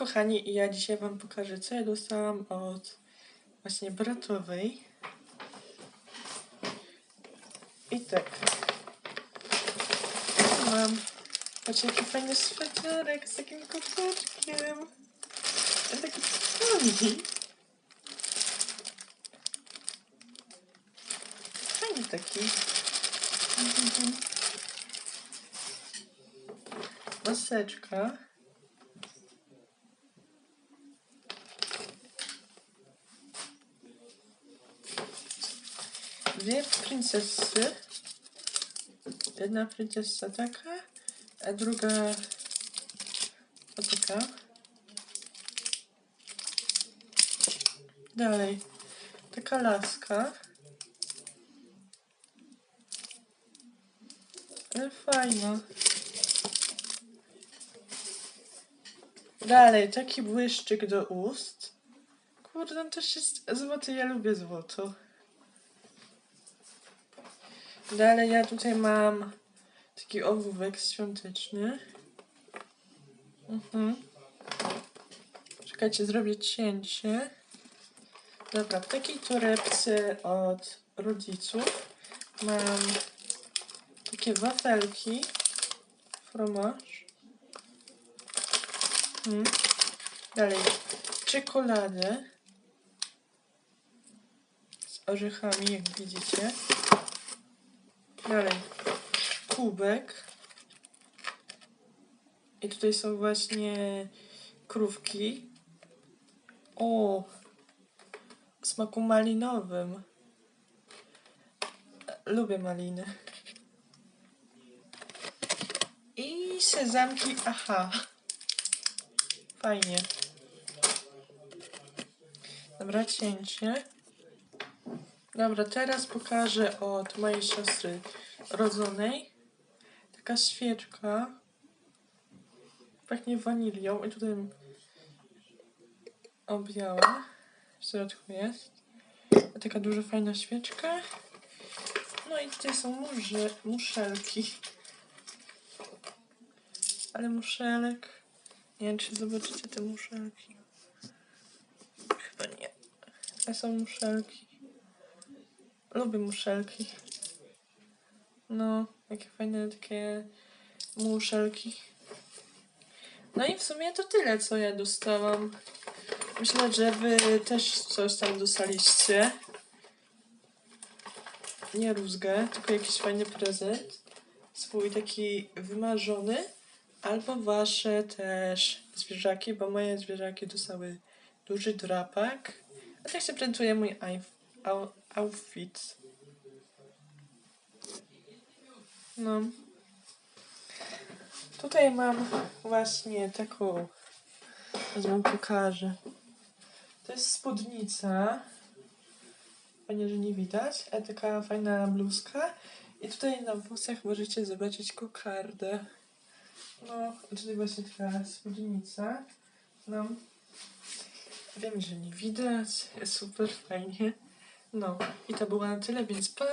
kochani, ja dzisiaj wam pokażę, co ja dostałam od właśnie bratowej. I tak. Mam. Patrzcie, jaki fajny sweterek z takim koszyczkiem. A taki fajny. Fajny taki. Mhm. Maseczka. Dwie princesy. Jedna princesa taka, a druga taka. Dalej. Taka laska. Ale fajna. Dalej, taki błyszczyk do ust. Kurde, on też jest złoty, ja lubię złoto. Dalej, ja tutaj mam taki ołówek świąteczny. Mhm. Czekajcie, zrobię cięcie. Dobra, w takiej torebce od rodziców mam takie wafelki. Fromage. Mhm. Dalej, czekoladę z orzechami, jak widzicie. Dalej, kubek. I tutaj są właśnie krówki. O, w smaku malinowym. Lubię maliny. I sezamki, aha. Fajnie. Dobra, cięcie. Dobra, teraz pokażę od mojej siostry rodzonej. Taka świeczka. Pachnie wanilią i tutaj o biała w środku jest. Taka duża fajna świeczka. No i tutaj są murze, muszelki. Ale muszelek. Nie wiem, czy zobaczycie te muszelki. Chyba nie. A są muszelki. Lubię muszelki. No, jakie fajne takie muszelki. No i w sumie to tyle, co ja dostałam. Myślę, że wy też coś tam dostaliście. Nie rózgę, tylko jakiś fajny prezent. Swój taki wymarzony. Albo wasze też zwierzaki, bo moje zwierzaki dostały duży drapak. A tak się prezentuje mój outfit. No. Tutaj mam właśnie taką. Teraz wam pokażę. To jest spódnica. Fajnie, że nie widać. A taka fajna bluzka. I tutaj na włosach możecie zobaczyć kokardę. No, i tutaj właśnie taka spódnica. No. Wiem, że nie widać. Super fajnie. No, i to było na tyle, więc pa!